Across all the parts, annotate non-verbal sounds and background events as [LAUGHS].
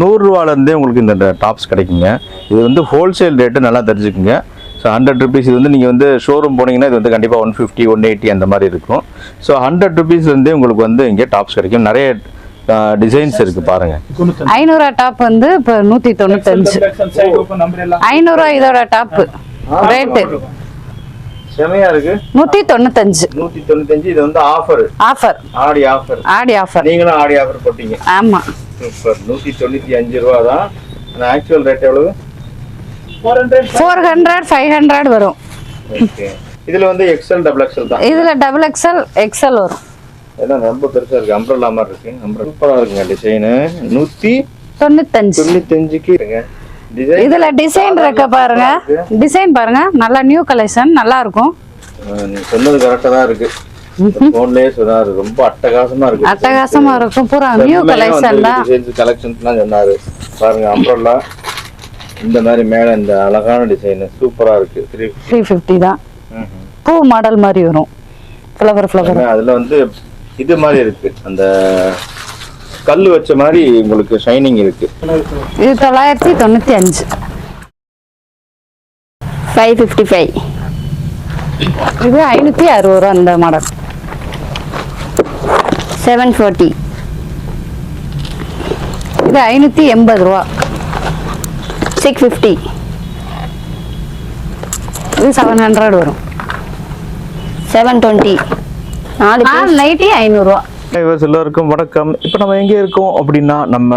நூறுரூவாலேருந்தே உங்களுக்கு இந்த டாப்ஸ் கிடைக்குங்க. இது வந்து ஹோல்சேல் ரேட்டு நல்லா தெரிஞ்சுக்குங்க. ஸோ ஹண்ட்ரட் ருபீஸ் இது வந்து நீங்கள் வந்து ஷோரூம் போனீங்கன்னா இது வந்து கண்டிப்பாக ஒன் ஃபிஃப்டி ஒன் எயிட்டி அந்த மாதிரி இருக்கும். ஸோ ஹண்ட்ரட் ருபீஸ்லேருந்தே உங்களுக்கு வந்து இங்கே டாப்ஸ் கிடைக்கும். நிறைய டிசைன்ஸ் இருக்குது பாருங்கள் ஐநூறுவா டாப் வந்து இப்போ நூற்றி தொண்ணூத்தஞ்சு. ஐநூறுவா இதோட டாப்பு. ரேட்டு செமையாக இருக்குது நூற்றி தொண்ணூத்தஞ்சு. நூற்றி தொண்ணூத்தஞ்சு இது வந்து offer offer Aadi offer Aadi offer நீங்களும் ஆடி ஆஃபர் போட்டீங்க. ஆமாம் சூப்பர் நூற்றி தொண்ணூற்றி அஞ்சு ரூபா தான் ஆக்சுவல் ரேட் எவ்வளவு? ஃபோர் ஹண்ட்ரட் ஃபைவ் ஹண்ட்ரட் வரும். இதில் வந்து எக்ஸல் டபுள் எக்ஸல் தான். இதில் டபுள் எக்ஸ்எல் எக்ஸ்எல் வரும். இதான் ரொம்ப பெருசா இருக்கு. அம்ப்ரல்லா மாதிரி இருக்கு. அம்ப்ரல்லா சூப்பரா இருக்குங்க டிசைனு நூத்தி தொண்ணூத்தஞ்சு. தொண்ணூத்தஞ்சுக்கு இதுல டிசைன் இருக்க பாருங்க. டிசைன் பாருங்க. நல்லா நியூ கலெக்ஷன் நல்லா இருக்கும் சொன்னது கரெக்டா தான் இருக்கு. போன்லயே சொன்னாரு. ரொம்ப அட்டகாசமா இருக்கு. அட்டகாசமா இருக்கும். பூரா நியூ கலெக்ஷன் தான். கலெக்ஷன்ஸ்லாம் சொன்னாரு. பாருங்க அம்ப்ரல்லா இந்த மாதிரி மேல இந்த அழகான டிசைன் சூப்பரா இருக்கு. த்ரீ ஃபிஃப்டி தான். பூ மாடல் மாதிரி வரும். ஃப்ளவர் ஃப்ளவர் அதுல வந்து இது மாதிரி இருக்கு. அந்த கல் வச்ச மாதிரி உங்களுக்கு ஷைனிங் இருக்கு. இது தொள்ளாயிரத்தி தொண்ணூத்தி அஞ்சு. ஃபைவ் ஃபிஃப்டி ஃபைவ் இது ஐநூத்தி அறுபது ரூபா அந்த மாடல் செவன் ஃபோர்ட்டி இது ஐநூத்தி எண்பது ரூபா. சிக்ஸ் ஃபிஃப்டி இது செவன் ஹண்ட்ரட் வரும். செவன் டுவெண்ட்டி நாலு நாலு நைட்டி ஐநூறுரூவா வியூவர்ஸ் எல்லோருக்கும் வணக்கம். இப்போ நம்ம எங்கே இருக்கோம் அப்படின்னா நம்ம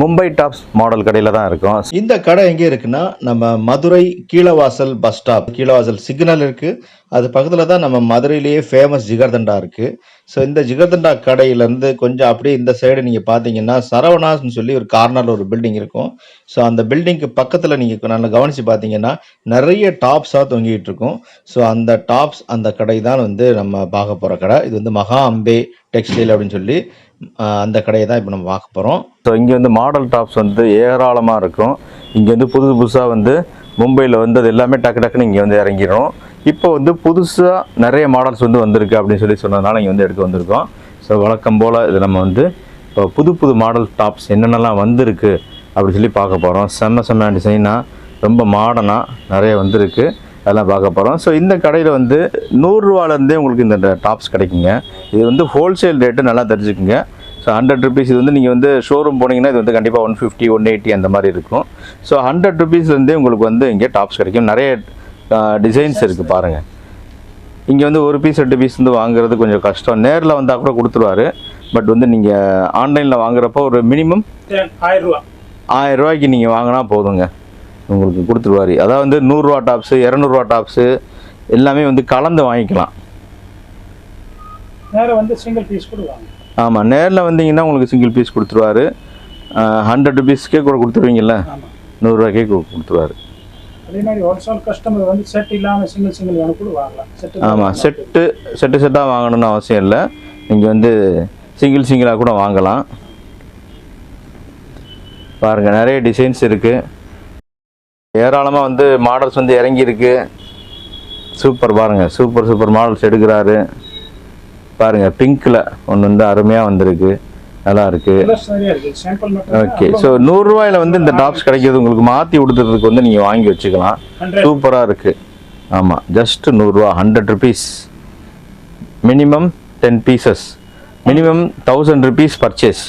மும்பை டாப்ஸ் மாடல் கடையில் தான் இருக்கும். இந்த கடை எங்கே இருக்குன்னா நம்ம Madurai Keelavasal bus stop Keelavasal signal இருக்கு. அது பக்கத்தில் தான் நம்ம மதுரையிலேயே ஃபேமஸ் ஜிகர்தண்டா இருக்கு. ஸோ இந்த ஜிகர்தண்டா கடையிலேருந்து கொஞ்சம் அப்படியே இந்த சைடு நீங்கள் பார்த்தீங்கன்னா சரவணாஸ்னு சொல்லி ஒரு கார்னரில் ஒரு பில்டிங் இருக்கும். ஸோ அந்த பில்டிங்க்கு பக்கத்தில் நீங்கள் நல்லா கவனித்து பார்த்தீங்கன்னா நிறைய டாப்ஸாக தொங்கிட்டு இருக்கும். ஸோ அந்த டாப்ஸ் அந்த கடை தான் வந்து நம்ம பார்க்க போகிற கடை. இது வந்து மகா அம்பே டெக்ஸ்டைல் அப்படின்னு சொல்லி அந்த கடையை தான் இப்போ நம்ம பார்க்க போகிறோம் ஸோ இங்கே வந்து மாடல் டாப்ஸ் வந்து ஏராளமாக இருக்கும். இங்கே வந்து புதுசு புதுசாக வந்து மும்பையில் வந்து அது எல்லாமே டக்கு டக்குன்னு இங்கே வந்து இறங்கிடும் இப்போ வந்து புதுசாக நிறைய மாடல்ஸ் வந்து வந்திருக்கு அப்படின்னு சொல்லி சொன்னதுனால இங்கே வந்து எடுக்க வந்திருக்கோம். ஸோ வழக்கம் போல் இது நம்ம வந்து இப்போ புது புது மாடல் டாப்ஸ் என்னென்னலாம் வந்திருக்கு அப்படின்னு சொல்லி பார்க்க போகிறோம் செம்ம செம்ம டிசைனாக ரொம்ப மாடனாக நிறைய வந்திருக்கு. அதெல்லாம் பார்க்க போகிறோம் ஸோ இந்த கடையில் வந்து நூறுரூவாலேருந்தே உங்களுக்கு இந்த டாப்ஸ் கிடைக்குங்க. இது வந்து ஹோல்சேல் ரேட்டு நல்லா தெரிஞ்சுக்குங்க. ஸோ ஹண்ட்ரட் ருபீஸ் இது வந்து நீங்கள் வந்து ஷோரூம் போனீங்கன்னா இது வந்து கண்டிப்பாக ஒன் ஃபிஃப்டி ஒன் எயிட்டி அந்த மாதிரி இருக்கும். ஸோ ஹண்ட்ரட் ருபீஸ்லேருந்தே உங்களுக்கு வந்து இங்கே டாப்ஸ் கிடைக்கும். நிறைய டிசைன்ஸ் இருக்குது பாருங்கள் இங்கே வந்து ஒரு பீஸ் ரெண்டு பீஸ் வந்து வாங்குறது கொஞ்சம் கஷ்டம். நேரில் வந்தால் கூட கொடுத்துருவாரு. பட் வந்து நீங்கள் ஆன்லைனில் வாங்குறப்போ ஒரு மினிமம் டென் ஆயிரம் ரூபா. ஆயிரம் ரூபாய்க்கு நீங்கள் வாங்கினா போதுங்க. உங்களுக்கு கொடுத்துருவாரு. அதாவது வந்து நூறுரூவா டாப்ஸு இரநூறுவா டாப்ஸு எல்லாமே வந்து கலந்து வாங்கிக்கலாம். நேரம் வந்து சிங்கிள் பீஸ் கூட வாங்க. ஆமாம் நேரில் வந்தீங்கன்னா உங்களுக்கு சிங்கிள் பீஸ் கொடுத்துருவாரு. ஹண்ட்ரட் ருபீஸ்க்கே கூட கொடுத்துருவீங்கல்ல? ஆமாம் நூறுரூவாய்க்கே கொடுத்துருவாரு. அதே மாதிரி ஹோல்சேல் கஸ்டமர் வந்து செட் இல்லாமல் சிங்கிள் சிங்கிள் வேணும் கூட வாங்கலாம். செட் ஆமாம் செட்டு செட்டு செட்டாக வாங்கணும்னு அவசியம் இல்லை. நீங்கள் வந்து சிங்கிள் சிங்கிளாக கூட வாங்கலாம். பாருங்கள் நிறைய டிசைன்ஸ் இருக்குது ஏராளமாக வந்து மாடல்ஸ் வந்து இறங்கியிருக்கு. சூப்பர் பாருங்கள் சூப்பர் சூப்பர் மாடல்ஸ் எடுக்கிறாரு. பாருங்கள் பிங்க்கில் ஒன்று வந்து அருமையாக வந்திருக்கு. நல்லா இருக்கு. ஓகே ஸோ நூறுரூவாயில் வந்து இந்த டாப்ஸ் கிடைக்கிறது உங்களுக்கு மாற்றி கொடுத்துறதுக்கு வந்து நீங்கள் வாங்கி வச்சுக்கலாம். சூப்பராக இருக்குது ஆமாம் ஜஸ்ட் நூறுரூவா hundred rupees minimum ten pieces minimum thousand rupees purchase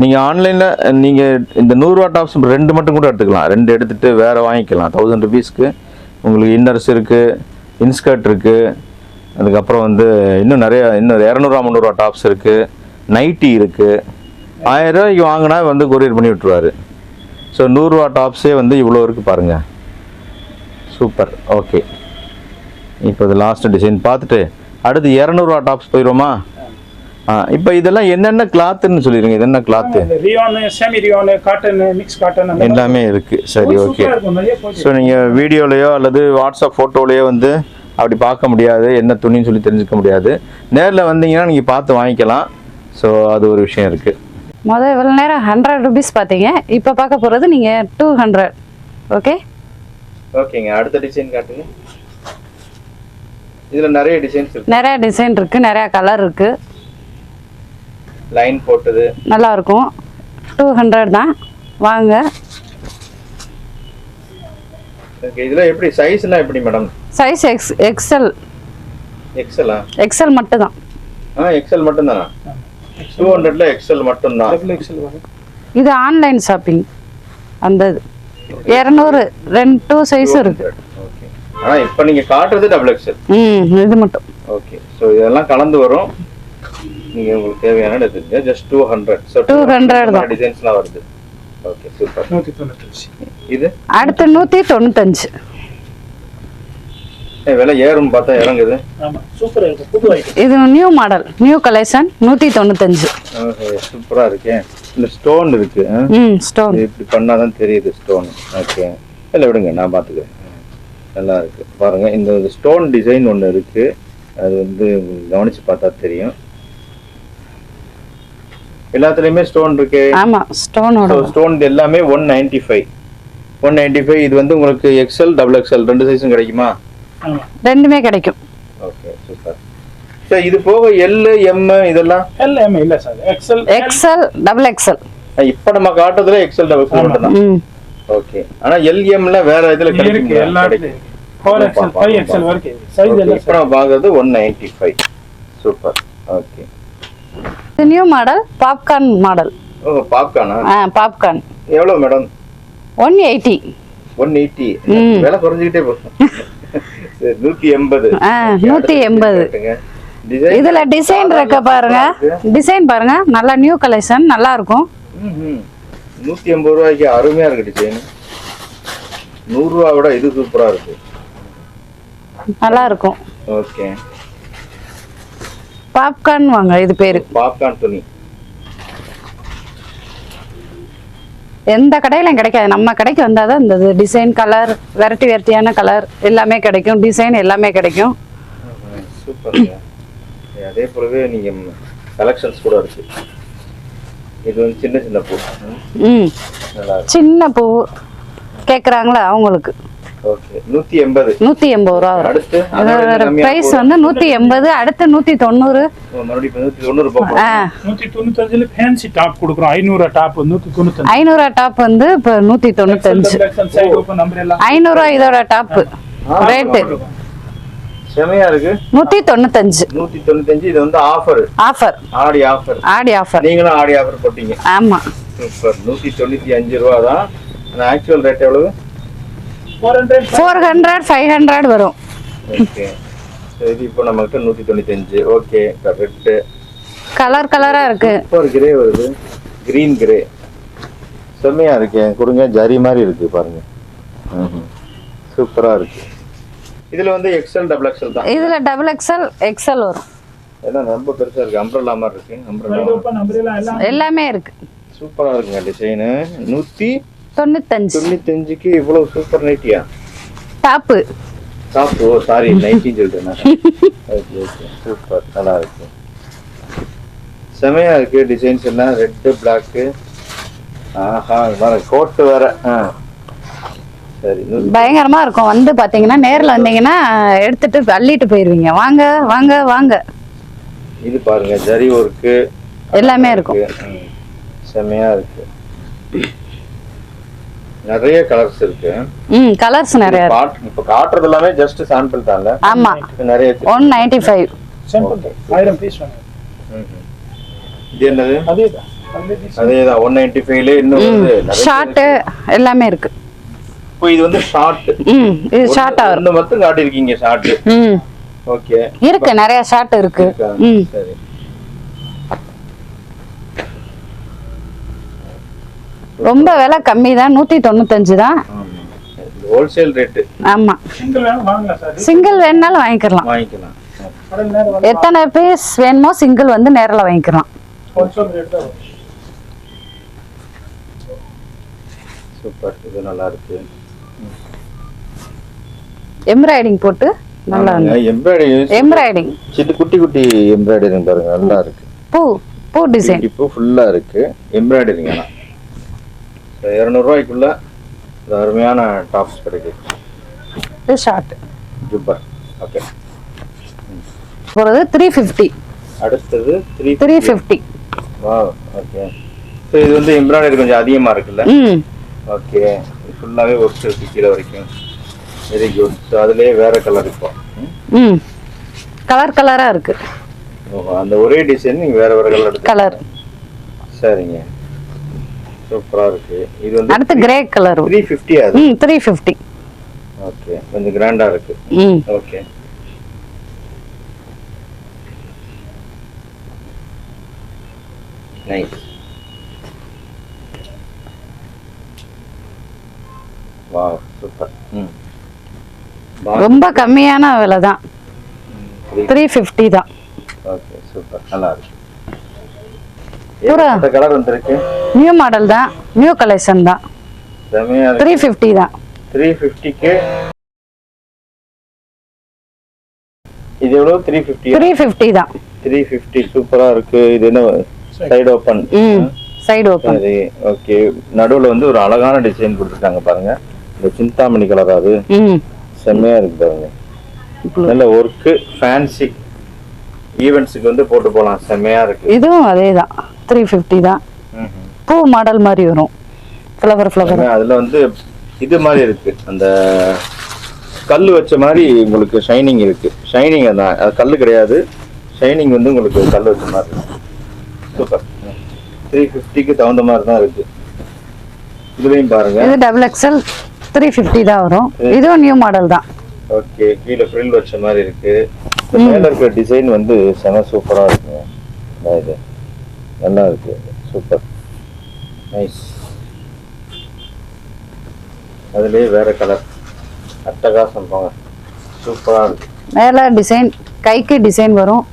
நீங்கள் ஆன்லைனில் நீங்கள் இந்த நூறுரூவா டாப்ஸ் ரெண்டு மட்டும் கூட எடுத்துக்கலாம். ரெண்டு எடுத்துகிட்டு வேறு வாங்கிக்கலாம். தௌசண்ட் ருபீஸ்க்கு உங்களுக்கு இன்னர்ஸ் இருக்குது இன்ஸ்கர்ட் இருக்குது அதுக்கப்புறம் வந்து இன்னும் நிறைய இன்னும் இரநூறுவா முந்நூறுவா டாப்ஸ் இருக்குது நைட்டி இருக்குது ஆயிரம் ரூபாய்க்கு வாங்கினா வந்து கொரியர் பண்ணி விட்ருவாரு ஸோ நூறுரூவா டாப்ஸே வந்து இவ்வளோ இருக்குது பாருங்கள் சூப்பர் ஓகே இப்போ இது லாஸ்ட் டிசைன் பார்த்துட்டு அடுத்து இரநூறுவா டாப்ஸ் போயிடுவோமா? இப்போ இதெல்லாம் என்னென்ன கிளாத்துன்னு சொல்லிடுங்க இது என்ன cloth rayon semi rayon cotton mix cotton எல்லாமே இருக்குது சரி ஓகே ஸோ நீங்கள் வீடியோலையோ அல்லது வாட்ஸ்அப் ஃபோட்டோலையோ வந்து அப்படி பார்க்க முடியாது. என்ன துணின்னு சொல்லி தெரிஞ்சுக்க முடியாது. நேரில் வந்தீங்கன்னா நீங்கள் பார்த்து வாங்கிக்கலாம். ஸோ அது ஒரு விஷயம் இருக்குது முதல் இவ்வளோ நேரம் ஹண்ட்ரட் ருபீஸ் பார்த்தீங்க. இப்போ பார்க்க போகிறது நீங்கள் டூ ஹண்ட்ரட் ஓகே ஓகேங்க. அடுத்த டிசைன் காட்டுங்க. இதில் நிறைய டிசைன்ஸ் இருக்கு. நிறையா டிசைன் இருக்குது நிறையா கலர் இருக்குது லைன் போட்டது. நல்லா இருக்கும் டூ ஹண்ட்ரட் தான். வாங்க. ஓகே இதுல எப்படி சைஸ்லாம் எப்படி மேடம் சைஸ் எக்ஸ் எக்ஸல் எக்ஸலா எக்ஸல் மட்டும் தான் ஆ எக்ஸல் மட்டும்தானா? டூ ஹண்ட்ரட்ல எக்ஸல் மட்டும்தான். டபுள் எக்ஸல் வரும் இது ஆன்லைன் ஷாப்பிங் அந்த இது இரநூறு ரெண்டு டூ சைஸும் இருக்கு. ஓகே ஆனா இப்போ நீங்க காட்டுறது டபுள் எக்ஸல் ம் இது மட்டும். ஓகே ஸோ இதெல்லாம் கலந்து வரும். நீங்க உங்களுக்கு தேவையான எடுத்துங்க ஜஸ்ட் டூ ஹண்ட்ரட் ஸோ 200 தான். டிசைன்ஸ்லாம் வருது. ஓகே சூப்பர் நூற்றி தொண்ணூத்தஞ்சு. இது? அடுத்து நூற்றி தொண்ணூத்தஞ்சு. ஏ, விலை ஏறும் பார்த்தா இறங்குது. இது நியூ மாடல் நியூ கலெக்ஷன் நூற்றி தொண்ணூத்தஞ்சு. சூப்பரா இருக்கு. இந்த ஸ்டோன் இருக்கு. ஸ்டோன் இது இப்படி பண்ணாதான் தெரியுது ஸ்டோன் ஓகே இல்லை விடுங்க நான் பார்த்துக்கிறேன். நல்லா இருக்கு. பாருங்க இந்த ஸ்டோன் டிசைன் ஒன்று இருக்கு. அது வந்து கவனிச்சு பார்த்தா தெரியும். எல்லாத்துலயுமே ஸ்டோன் இருக்கு. ஆமாம் ஸ்டோனோட ஸ்டோன் எல்லாமே one ninety five one ninety five இது வந்து உங்களுக்கு எக்ஸ்எல் டபுள் எக்ஸ்எல் ரெண்டு சைஸும் கிடைக்குமா? ரெண்டுமே கிடைக்கும். ஓகே சூப்பர் சரி இது போக எல் எம் இதெல்லாம்? எல்லாமே இல்லை sir XL XL double XL இப்போ நம்ம காட்டுறதுல எக்ஸ்எல் டபுள் எக்ஸ்எல் மட்டும் தான். ம். ஓகே ஆனா எல் எம்ல வேற இதுல இருக்கு கிடைக்கும். எல்லாத்துலேயும் ஃபோர் எக்ஸல் ஃபைவ் எக்ஸல் வரைக்கும். சைஸ் எல்லாம் இப்போ நம்ம பார்க்கறது one ninety five super okay இது நியூ மாடல் பாப்கார்ன் மாடல் ஓ பாப்கார்னா ஆ பாப்கார்ன் எவ்வளவு madam? One eighty one eighty. விலை குறைஞ்சிக்கிட்டே போகும் நூத்தி எண்பது. ஆ நூற்றி எண்பது. இதுல டிசைன் இருக்க பாருங்க. டிசைன் பாருங்க. நல்லா நியூ கலெக்ஷன் நல்லா இருக்கும். நூத்தி எண்பது ரூபாய்க்கு அருமையா இருக்கு டிசைன் நூறு ரூபா விட இது சூப்பரா இருக்கு. நல்லா இருக்கும். ஓகே. பாப்கார்ன் வாங்க இது பேரு. பாப்கார்ன் துணி. எந்த கடையிலும் கிடைக்காது. நம்ம கடைக்கு வந்தாதான் இந்த டிசைன் கலர் வெரைட்டி வெரைட்டியான கலர் எல்லாமே கிடைக்கும். டிசைன் எல்லாமே கிடைக்கும். சூப்பர் அதே போலவே நீங்க கலெக்ஷன்ஸ் கூட இருக்கு. இது வந்து சின்ன சின்ன பூ. ம், சின்ன பூ கேக்குறாங்களா அவங்களுக்கு? நூத்தி எண்பது. ரூபா வரும். பிரைஸ். வந்து நூத்தி எண்பது அடுத்து நூத்தி தொண்ணூறு. டாப் ஐநூறு டாப் ஐநூறு டாப் வந்து இப்போ நூத்தி தொண்ணூத்தஞ்சு. ஐநூறுரூவா இதோட டாப்பு ரேட்டு செமையா இருக்கு. நூத்தி தொண்ணூத்தஞ்சு. நூத்தி தொண்ணூத்தஞ்சு இது வந்து offer offer Aadi offer Aadi offer நீங்களும் ஆடி ஆஃபர் போட்டீங்க. ஆமா. சூப்பர் நூத்தி தொண்ணூத்தி அஞ்சு ரூபா தான். ஆக்சுவல் ரேட் எவ்வளவு? Four hundred four hundred five hundred வரும். ஓகே இது இப்போ நம்மகிட்ட நூத்தி தொண்ணூத்தி அஞ்சு. ஓகே ரெட்டு கலர் கலரா இருக்கு. சூப்பர் கிரே வருது. கிரீன் கிரே செம்மையா இருக்கு. கொடுங்க ஜரி மாதிரி இருக்கு பாருங்க. சூப்பரா இருக்கு. இதுல வந்து எக்ஸல் டபுள் எக்ஸல் தான். இதுல டபுள் எக்ஸ்எல் எக்ஸ்எல் வரும். எல்லாம் ரொம்ப பெருசா இருக்கு. அம்ப்ரல்லா மாதிரி இருக்கு. அம்ப்ரல்லா எல்லாமே. இருக்கு. சூப்பரா இருக்குங்க டிசைனு நூத்தி தொண்ணூத்தஞ்சு. தொண்ணூத்தஞ்சுக்கு இவ்வளவு சூப்பர் நைட்டியா டாப்பு டாப் ஓ சாரி நைட்டின்னு [LAUGHS] சொல்லிட்டேன் சூப்பர் நல்லா இருக்கு. செமையா இருக்கு டிசைன்ஸ் எல்லாம். ரெட்டு பிளாக்கு ஆஹா கோட்டு வேற. பயங்கரமா இருக்கும். வந்து பாத்தீங்கன்னா நேர்ல வந்தீங்கன்னா எடுத்துட்டு அள்ளிட்டு போயிருவீங்க. வாங்க வாங்க வாங்க. இது பாருங்க ஜரி ஒர்க்கு எல்லாமே இருக்கும். செமையா இருக்கு. நிறைய கலர்ஸ் இருக்கு. ம் கலர்ஸ் நிறைய இருக்கு. இப்ப காட்டுறது எல்லாமே ஜஸ்ட் சாம்பிள் தான்ல. ஆமா. நிறைய இருக்கு. ஒன் நைன்டி ஃபைவ் சிம்பிள் ஆயிரம் பீஸ் வேணும். ம்ஹும். இது என்னது. அதேதான். ஒன் நைன்டி ஃபைவ்ல இன்னும் ஷார்ட்டு எல்லாமே இருக்கு. இப்போ இது வந்து ஷார்ட் ம் இது ஷார்ட்டா வரும். ஒண்ணு மட்டும் காட்டியிருக்கீங்க ஷார்ட் ம். ஓகே இருக்கு நிறைய ஷார்ட் இருக்கு? ம். சரி. ரொம்ப விலை கம்மி தான். நூத்தி தொண்ணூத்தஞ்சு தான் ஹோல்சேல் ரேட்டு ஆமா சிங்கிள் வேணுனாலும் வாங்கிக்கலாம். வாங்கிக்கலாம். எத்தனை பீஸ் வேணுமோ சிங்கிள் வந்து நேரில் வாங்கிக்கலாம். ஹோல்சேல் ரேட் தான். வரும் சூப்பர் இது நல்லா இருக்கு. எம்ப்ராய்டிங் போட்டு நல்லா எம்ப்ராய்டரி எம்ப்ராய்டிங் சின்ன குட்டி குட்டி எம்ப்ராய்டரிங் பாருங்க. நல்லா இருக்கு. பூ பூ டிசைன் இப்போ ஃபுல்லா இருக்கு. எம்ப்ராய்டரிங் ஆனா இரநூறுவாய்க்குள்ள அருமையான டாப்ஸ் கிடைக்குது. ஷார்ட் ஜுப்பர் ஓகே போகிறது த்ரீ ஃபிஃப்டி அடுத்தது த்ரீ த்ரீ ஃபிஃப்டி வா ஓகே ஸோ இது வந்து எம்ப்ராய்டரி கொஞ்சம் அதிகமாக இருக்குல்ல? ஓகே ஃபுல்லாகவே ஒர்க்ஸ் இருக்கு கீழே வரைக்கும். வெரி குட் ஸோ அதுலேயே வேற கலர் இப்போ ம். கலர் கலராக இருக்கு. ஓஹோ அந்த ஒரே டிசைன் நீங்கள் வேற வேற கலர் கலர் சரிங்க. சூப்பராக இருக்கு. இது வந்து அடுத்து கிரே கலர் த்ரீ ஃபிஃப்டி அது? ம் த்ரீ ஃபிஃப்டி ஓகே கொஞ்சம் கிராண்டாக இருக்கு. ம். ஓகே நைஸ் வா சூப்பர் ம் ரொம்ப கம்மியான விலை தான் த்ரீ ஃபிஃப்டி தான். ஓகே சூப்பர் நல்லா இருக்கு. கலர் வந்திருக்கு? நியூ மாடல் தான். நியூ கலெக்ஷன் தான். செமையா த்ரீ ஃபிஃப்டி தான். த்ரீ ஃபிஃப்டிக்கு இது எவ்வளோ த்ரீ ஃபிஃப்டி த்ரீ ஃபிஃப்டி தான். த்ரீ ஃபிஃப்டி சூப்பராக இருக்கு. இது என்ன சைடு ஓப்பன் ம் சைடு ஓப்பன் சரி ஓகே நடுவில் வந்து ஒரு அழகான டிசைன் கொடுத்துருக்காங்க பாருங்க. இந்த சிந்தாமணி கலர் அது. ம். செம்மையா இருக்கு பாருங்க. நல்ல ஒர்க்கு ஃபேன்சி ஈவெண்ட்ஸுக்கு வந்து போட்டு போகலாம் செம்மையா இருக்கு. இதுவும் அதே தான் த்ரீ ஃபிஃப்டி தான். பூ மாடல் மாதிரி வரும். Flower flower. அதுல வந்து இது மாதிரி இருக்கு. அந்த கல் வச்ச மாதிரி உங்களுக்கு ஷைனிங் இருக்கு. ஷைனிங் அதான் அது கல் கிடையாது. ஷைனிங் வந்து உங்களுக்கு கல் வச்ச மாதிரி இருக்கு சூப்பர் த்ரீ ஃபிஃப்டிக்கு தகுந்த மாதிரி தான் இருக்கு. இதுலயும் பாருங்க. இது டபுள் எக்ஸ்எல் த்ரீ ஃபிஃப்டி தான் வரும். இதுவும் நியூ மாடல் தான். ஓகே கீழே ஃப்ரில் வச்ச மாதிரி இருக்கு. மேல இருக்கிற டிசைன் வந்து செம சூப்பரா இதான் இது. நல்லா இருக்கு சூப்பர். நைஸ். அதுலயே வேற கலர். அட்டகாசம் போங்க சூப்பரா இருக்கு. மேலே டிசைன் கைக்கு டிசைன் வரும்.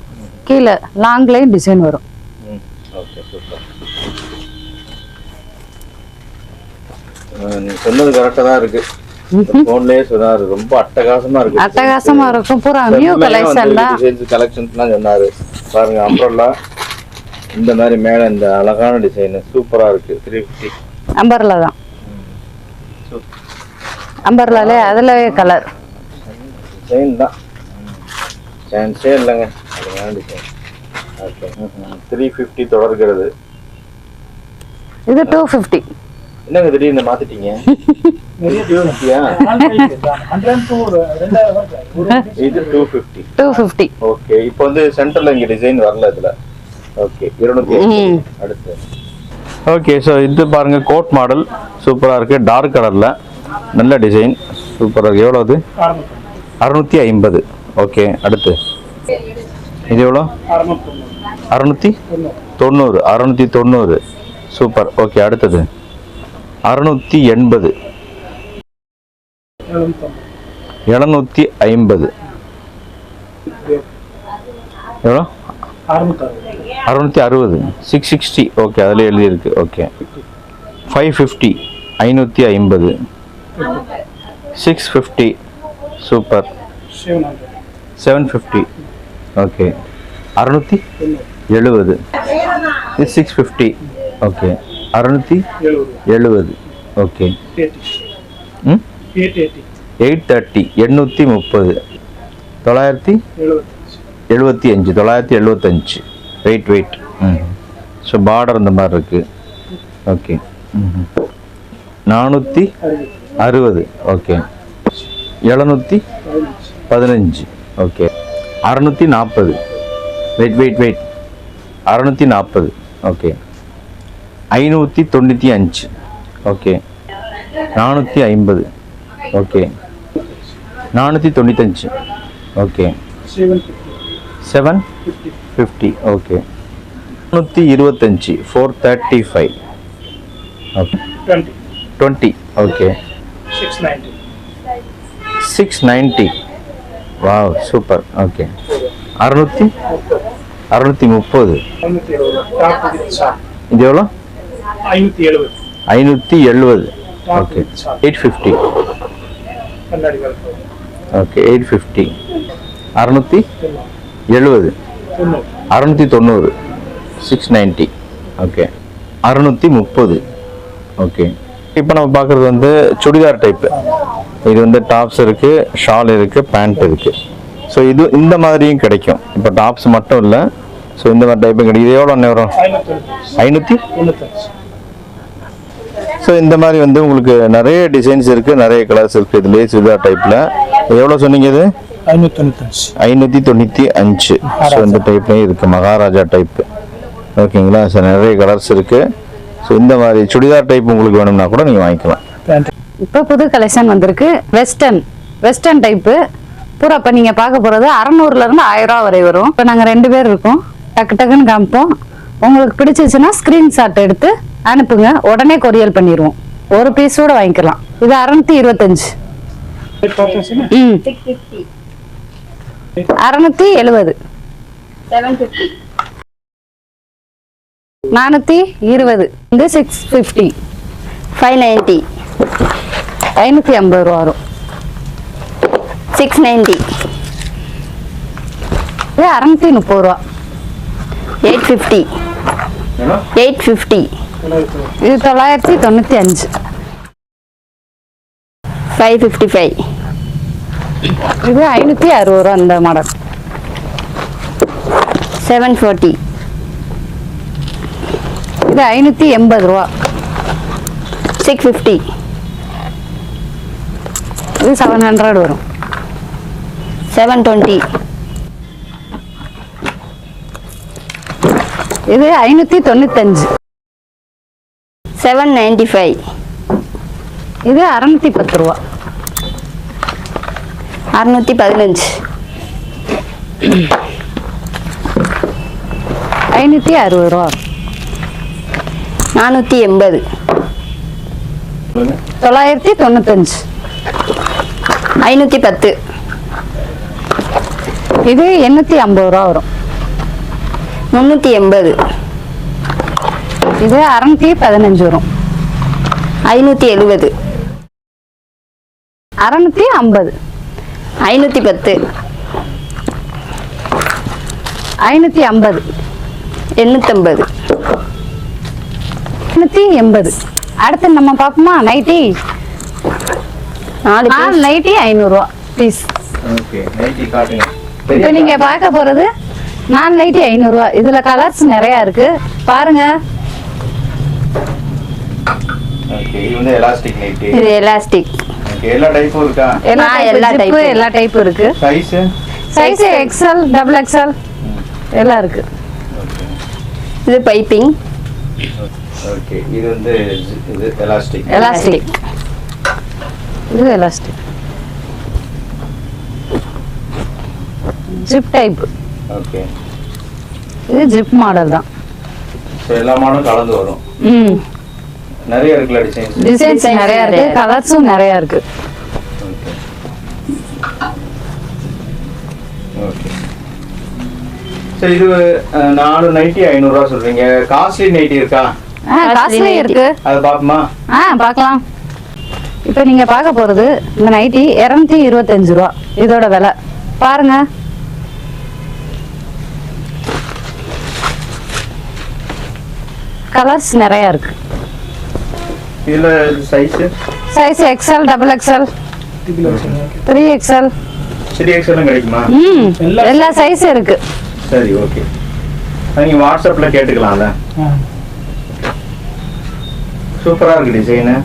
கீழே லாங்லேயும் டிசைன் வரும். Okay super. நீ சொன்னது கரெக்டாக தான் இருக்கு. ஃபோன்லயே சொன்னாரு ரொம்ப அட்டகாசமா இருக்கு. அட்டகாசமா இருக்கும். பூரா நியூ கலெக்ஷன் தான். கலெக்ஷன்ஸ்லாம் சொன்னாரு. பாருங்க அம்ப்ரல்லா இந்த மாதிரி மேல இந்த அழகான டிசைன் சூப்பரா இருக்கு. த்ரீ ஃபிஃப்டி அம்பர்லா தான். அம்பர்லாலே அதுலவே கலர் டிசைன் தான். சான்ஸே இல்லைங்க. அழகான டிசைன் ஓகே த்ரீ ஃபிஃப்டி தொடர்கிறது. இது டூ ஃபிஃப்டி என்னங்க திடீர்னு மாத்திட்டீங்க? இது two fifty two fifty okay இப்போ வந்து சென்டர்ல இங்க டிசைன் வரல இதுல. ஓகே. அடுத்து. ஓகே ஸோ இது பாருங்க கோட் மாடல் சூப்பரா இருக்கு. டார்க் கலர்ல நல்ல டிசைன் சூப்பரா இருக்கு. எவ்வளோ அது? அறுநூத்தி. அறுநூத்தி ஐம்பது. ஓகே அடுத்து. இது எவ்வளோ அறுநூத்தி. அறுநூத்தி தொண்ணூறு. அறுநூத்தி தொண்ணூறு. சூப்பர் ஓகே அடுத்தது. அறுநூத்தி எண்பது. எழுநூத்தி ஐம்பது. எவ்வளோ அறுநூத்தி அறுபது. சிக்ஸ் சிக்ஸ்டி ஓகே அதில் எழுதியிருக்கு. ஓகே ஃபைவ் ஃபிஃப்டி ஐநூற்றி ஐம்பது. Six fifty super seven fifty okay அறுநூற்றி எழுபது. இது சிக்ஸ் ஃபிஃப்டி ஓகே அறுநூற்றி எழுபது. ஓகே ம் எயிட் தேர்ட்டி எண்ணூற்றி முப்பது. தொள்ளாயிரத்தி எழுபத்தி அஞ்சு. தொள்ளாயிரத்தி எழுபத்தஞ்சு வெயிட் வெயிட். ம் ஸோ பார்டர் இந்த மாதிரி இருக்கு. ஓகே ம் நானூற்றி அறுபது. ஓகே எழுநூற்றி பதினஞ்சு. பதினஞ்சு ஓகே அறநூற்றி நாற்பது. வெயிட் வெயிட் வெயிட் அறநூற்றி நாற்பது. ஓகே ஐநூற்றி தொண்ணூற்றி அஞ்சு. ஓகே நானூற்றி ஐம்பது. ஓகே நானூற்றி தொண்ணூத்தஞ்சு. ஓகே செவன் ஃபிஃப்டி ஓகே நூற்றி இருபத்தஞ்சி four thirty five okay twenty twenty okay six ninety six ninety wow super okay அறுநூற்றி அறுநூற்றி முப்பது இது எவ்வளோ? ஐநூற்றி எழுபது. ஐநூற்றி எழுபது. Okay eight fifty okay eight fifty அறுநூற்றி எழுபது. அறநூற்றி தொண்ணூறு. சிக்ஸ் நைன்ட்டி ஓகே அறுநூற்றி முப்பது. ஓகே இப்போ நம்ம பார்க்குறது வந்து சுடிதார் டைப்பு இது வந்து டாப்ஸ் இருக்குது ஷால் இருக்குது பேண்ட் இருக்குது ஸோ இது இந்த மாதிரியும் கிடைக்கும். இப்போ டாப்ஸ் மட்டும் இல்லை. ஸோ இந்த மாதிரி டைப்பும் கிடைக்கும். இது எவ்வளோ வரும்? ஐநூற்றி ஸோ இந்த மாதிரி வந்து உங்களுக்கு நிறைய டிசைன்ஸ் இருக்குது நிறைய கலர்ஸ் இருக்குது இதுலேயே சுடிதார் டைப்பில் எவ்வளோ சொன்னீங்க இது? ஐநூற்றி தொண்ணூத்தஞ்சு ஐநூற்றி தொண்ணூற்றி அஞ்சு ஸோ இந்த டைப்லேயும் இருக்குது மகாராஜா டைப்பு ஓகேங்களா ஸோ நிறைய கலர்ஸ் இருக்குது ஸோ இந்த மாதிரி சுடிதார் டைப் உங்களுக்கு வேணும்னா கூட நீங்கள் வாங்கிக்கலாம். இப்போ புது கலெக்ஷன் வந்திருக்கு. வெஸ்டர்ன் வெஸ்டர்ன் டைப்பு பூரா இப்போ நீங்கள் பார்க்க போகிறது அறநூறுலேருந்து ஆயிரம் ரூபா வரை வரும். இப்போ நாங்கள் ரெண்டு பேர் இருக்கோம். டக்கு டக்குன்னு காமிப்போம். உங்களுக்கு பிடிச்சிச்சுன்னா ஸ்க்ரீன்ஷாட் எடுத்து அனுப்புங்க. உடனே கொரியல் பண்ணிடுவோம். ஒரு பீஸோட வாங்கிக்கலாம். இது அறநூத்தி இருபத்தஞ்சு. ம். அறநூத்தி எழுபது நானூத்தி இருபது இந்த சிக்ஸ் ஃபிஃப்டி ஃபைவ் நைன்ட்டி ஐநூற்றி ஐம்பது ரூபா வரும். சிக்ஸ் நைன்ட்டி இது அறநூத்தி முப்பது ரூபா. எயிட் ஃபிஃப்டி எயிட் ஃபிஃப்டி இது தொள்ளாயிரத்தி தொண்ணூற்றி அஞ்சு. ஃபைவ் ஃபிஃப்டி ஃபைவ் இது ஐநூற்றி அறுபது ரூபா இந்த மாடல் செவன் ஃபோர்ட்டி இது ஐநூற்றி எண்பது ரூபா. சிக்ஸ் ஃபிஃப்டி இது செவன் ஹண்ட்ரட் வரும். செவன் டுவெண்ட்டி இது ஐநூற்றி தொண்ணூத்தஞ்சு. செவன் நைன்டி ஃபைவ் இது அறநூற்றி பத்து ரூபா. அறுநூற்றி பதினஞ்சு. ஐநூற்றி அறுபது ரூபா. வரும். நானூற்றி எண்பது. தொள்ளாயிரத்தி தொண்ணூத்தஞ்சு. ஐநூற்றி பத்து. இது எண்ணூற்றி ஐம்பது ரூபா வரும். முந்நூற்றி எண்பது. இது அறநூற்றி பதினஞ்சு வரும். ஐநூற்றி எழுபது. அறநூற்றி ஐம்பது. ஐநூற்றி பத்து. ஐநூற்றி ஐம்பது. எண்ணூற்றம்பது எண்ணூற்றி எண்பது. அடுத்து நம்ம பார்ப்போமா? நைட்டி. நாலு நைட்டி ஐநூறுரூவா பீஸ் இப்போ நீங்கள் பார்க்க போகிறது நாலு நைட்டி ஐநூறுரூவா இதில் கலர்ஸ் நிறையா இருக்கு. பாருங்க. ஓகே இது வந்து எலாஸ்டிக் நைட்டி. இது எலாஸ்டிக் ஓகே எல்லா டைப்பும் இருக்கா? எல்லா எல்லா type. எல்லா டைப்பும் இருக்கு. Size size XL double XL எல்லாம் இருக்கு. இது பைப்பிங் ஓகே இது வந்து இது எலாஸ்டிக் எலாஸ்டிக் இது எலாஸ்டிக் ஜிப் டைப் ஓகே இது ஜிப் மாடல் தான். எல்லா மாடலும் கலந்து வரும். ம். நிறைய இருக்குல்ல டிசைன்ஸ் டிசைன்ஸ் நிறைய இருக்கு. கலர்ஸும் நிறைய இருக்கு. ஓகே ஸோ இது நாலு நைட்டி ஐநூறுரூவா சொல்றீங்க. காஸ்ட்லி நைட்டி இருக்கா? காஸ்ட்லி. இருக்கு. அது பார்ப்போமா? ஆ பார்க்கலாம். இப்போ நீங்க பார்க்க போறது இந்த நைட்டி இரநூத்தி இருபத்தஞ்சு ரூபா இதோட விலை. பாருங்க. கலர்ஸ் நிறைய இருக்கு. இதில் size size XL double XL three XL three எக்ஸ்எல்லாம் கிடைக்குமா? ம். எல்லா எல்லா சைஸும் இருக்கு. சரி ஓகே நீங்கள் வாட்ஸ்அப்பில் கேட்டுக்கலாம்ல. சூப்பராக இருக்கு டிசைனு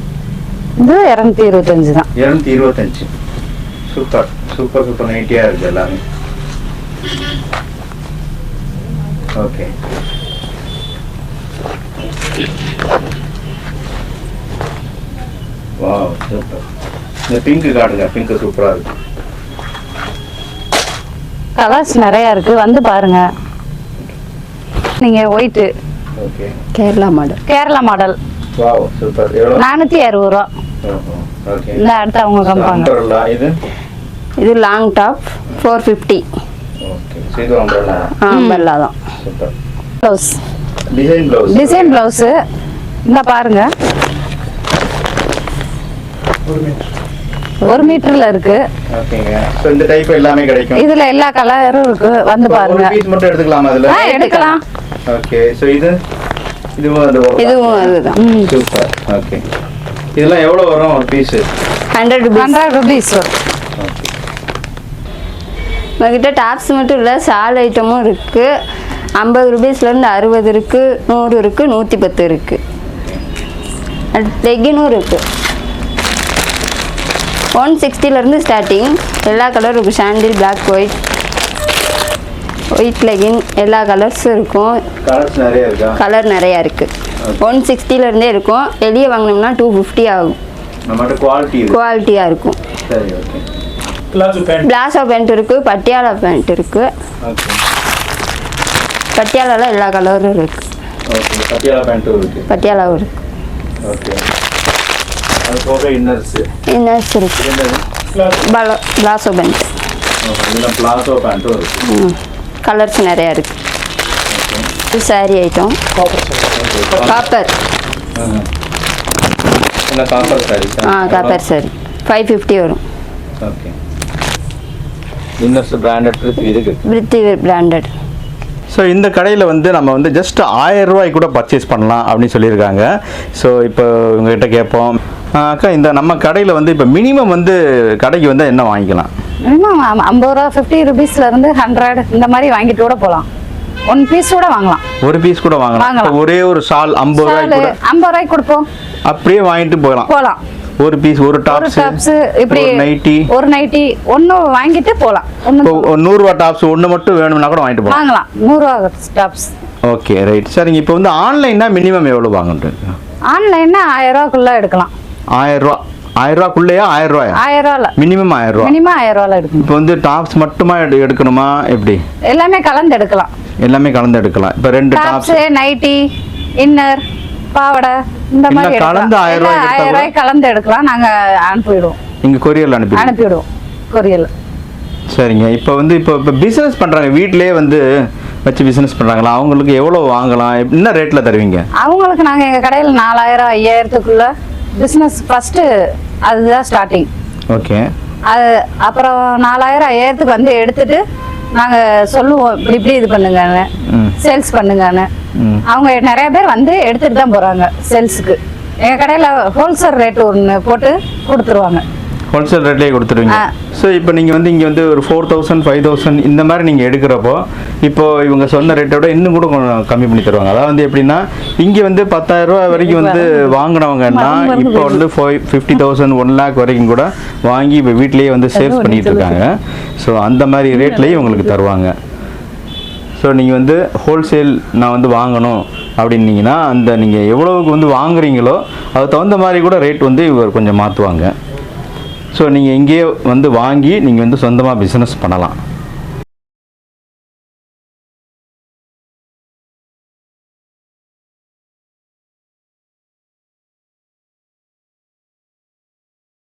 இது இரநூத்தி இருபத்தஞ்சு தான். இரநூத்தி இருபத்தஞ்சு. சூப்பர் சூப்பர் சூப்பர் நைட்டியாக இருக்கு எல்லாமே. ஓகே வாவ் சூப்பர் இந்த பிங்க் காட்டுங்க பிங்க் சூப்பராக இருக்கு. கலர்ஸ் நிறைய இருக்கு வந்து பாருங்க. நீங்க white okay Kerala model Kerala model wow super எவ்வளோ நானூத்தி அறுபது ரூபா. ஓகே இந்த அடுத்து அவங்க அம்பரல்லா இது? இது long top four fifty okay இது அம்பர்லா தான். Super blouse design blouse design blouse இந்த பாருங்க. ஒரு மீட்டர் ஒரு மீட்டர்ல இருக்கு. இந்த டைப் எல்லாமே கிடைக்கும். இதுல எல்லா கலரும் இருக்கு. வந்து பாருங்க. பீஸ் மட்டும் எடுத்துக்கலாமா அதுல எடுக்கலாம். ஓகே ஸோ இது? இதுவும் அந்த இதுவும் அதுதான் சூப்பர் ஓகே இதெல்லாம் எவ்வளோ வரும் ஒரு piece hundred rupees hundred rupees வரும். நம்மக்கிட்ட டாப்ஸ் மட்டும் இல்லை சால் ஐட்டமும் இருக்குது ஐம்பது ருபீஸ்லேருந்து அறுபது இருக்குது நூறு இருக்குது நூற்றி பத்து இருக்குது லெகினும் இருக்குது ஒன் சிக்ஸ்டிலேருந்து ஸ்டார்டிங் எல்லா கலரும் இருக்கும். Sandal black white white legging எல்லா கலர்ஸும் இருக்கும். கலர்ஸ் நிறைய இருக்கா? கலர் நிறையா இருக்குது ஒன் சிக்ஸ்டிலேருந்தே இருக்கும். வெளியே வாங்கினோம்னா டூ ஃபிஃப்டி ஆகும். நம்மகிட்ட குவாலிட்டி இருக்கு. குவாலிட்டியாக இருக்கும். சரி okay palazzo pant palazzo pant இருக்குது பட்டியாலா பேண்ட் இருக்குது ஓகே பட்டியாலால எல்லா கலரும் இருக்குது ஓகே பட்டியாலா பேண்ட்டும் இருக்கு. பட்டியாலாவும் இருக்குது ஓகே அது போக இன்னர்ஸ் இன்னர்ஸ் இருக்குது பலோ பிளாசோ பேண்ட் இதெல்லாம் பிளாசோ பேண்ட்டும் இருக்கு கலர்ஸ் நிறையா இருக்குது சாரி ஐட்டம் காப்பர் என்ன காப்பர் சாரீஸ் ஆ காப்பர் சாரி ஃபைவ் ஃபிஃப்டி வரும் ஓகே இன்னர்ஸ் பிராண்டட் இதுக்கு பிரித்தி பிராண்டட் ஸோ இந்த கடையில் வந்து நம்ம வந்து ஜஸ்ட் ஆயிரம் ரூபாய்க்கு கூட பர்ச்சேஸ் பண்ணலாம் அப்படின்னு சொல்லியிருக்காங்க. ஸோ இப்போ உங்ககிட்ட கேட்போம். அக்கா இந்த நம்ம கடையில் வந்து இப்போ மினிமம் வந்து கடைக்கு வந்து என்ன வாங்கிக்கலாம்? மினிமம் ஐம்பது ரூபா ஃபிஃப்டி ருபீஸ்ல இருந்து ஹண்ட்ரட் இந்த மாதிரி வாங்கிட்டு கூட போகலாம் ஒன் பீஸ் கூட வாங்கலாம். ஒரு பீஸ் கூட வாங்கலாம். ஒரே ஒரு ஷால் ஐம்பது ரூபாய்க்கு ஐம்பது ரூபாய்க்கு கொடுப்போம். அப்படியே வாங்கிட்டு போகலாம். போகலாம் ஒரு பீஸ் ஒரு டாப்ஸ் டாப்ஸ் இப்படி நைட்டி ஒரு நைட்டி ஒன்று வாங்கிட்டு ஒன்று ஒரு நூறுரூவா டாப்ஸ் ஒன்று மட்டும் வேணும்னா கூட வாங்கிட்டு போகலாம். வாங்கலாம். நூறுரூவா டாப்ஸ் ஓகே ரைட் சரிங்க. இப்போ வந்து ஆன்லைன்னா மினிமம் எவ்வளோ வாங்குறது ஆன்லைன்னா ஆயிரம் ரூபாக்குள்ள எடுக்கலாம். ஆயிரம் ரூபா. ஆயிரம் ரூபாக்குள்ளேயா? ஆயிரம் ரூபாயா? மினிமம் ஆயிரம் ரூபா. மினிமம் ஆயிரம் ரூபால எடுக்கணும். இப்போ வந்து டாப்ஸ் மட்டுமா எடு- எடுக்கணுமா? எப்படி? எல்லாமே கலந்து எடுக்கலாம். எல்லாமே கலந்து எடுக்கலாம். இப்போ ரெண்டு டாப்ஸ் நைட்டி இன்னர் பாவாடை இந்த மாதிரி கலந்து. ஆயிரம் ரூபாய்க்கு கலந்து எடுக்கலாம். நாங்க அனுப்பிவிடுவோம். இங்கே கொரியரில் அனுப்பி அனுப்பிவிடுவோம். கொரியல் சரிங்க. இப்போ வந்து இப்போ இப்போ பிஸ்னஸ் பண்ணுறாங்க வீட்டிலேயே வந்து வச்சு பிஸ்னஸ் பண்ணுறாங்களா அவங்களுக்கு எவ்வளோ வாங்கலாம்? என்ன ரேட்டில் தருவீங்க? அவங்களுக்கு நாங்க எங்க கடையில் நாலாயிரம் ஐயாயிரத்துக்குள்ள பிசினஸ் ஃபர்ஸ்ட் அதுதான் ஸ்டார்டிங் ஓகே அது அப்புறம் நாலாயிரம் ஐயாயிரத்துக்கு வந்து எடுத்துட்டு நாங்க சொல்லுவோம் இப்படி இப்படி இது பண்ணுங்கன்னு. சேல்ஸ் பண்ணுங்கன்னு. அவங்க நிறைய பேர் வந்து எடுத்துட்டு தான் போறாங்க சேல்ஸுக்கு எங்க கடையில ஹோல்சேல் ரேட் ஒன்று போட்டு கொடுத்துருவாங்க. ஹோல்சேல் ரேட்லேயே கொடுத்துருவீங்க. ஸோ இப்போ நீங்கள் வந்து இங்கே வந்து ஒரு ஃபோர் தௌசண்ட் ஃபைவ் தௌசண்ட் இந்த மாதிரி நீங்கள் எடுக்கிறப்போ இப்போ இவங்க சொன்ன ரேட்டை விட இன்னும் கூட கொஞ்சம் கம்மி பண்ணி தருவாங்க. அதாவது வந்து எப்படின்னா இங்கே வந்து 10000 ரூபாய் வரைக்கும் வந்து வாங்கினவங்கன்னா இப்போ வந்து five fifty thousand one lakh வரைக்கும் கூட வாங்கி இப்போ வீட்லேயே வந்து சேல்ஸ் பண்ணிட்டு இருக்காங்க. ஸோ அந்த மாதிரி ரேட்லேயே உங்களுக்கு தருவாங்க. ஸோ நீங்கள் வந்து ஹோல்சேல் நான் வந்து வாங்கணும் அப்படின்னீங்கன்னா அந்த நீங்கள் எவ்வளவுக்கு வந்து வாங்குறீங்களோ அதுக்கு தகுந்த மாதிரி கூட ரேட் வந்து இவர் கொஞ்சம் மாற்றுவாங்க ஸோ நீங்கள் இங்கேயே வந்து வாங்கி நீங்கள் வந்து சொந்தமாக பிஸ்னஸ் பண்ணலாம்.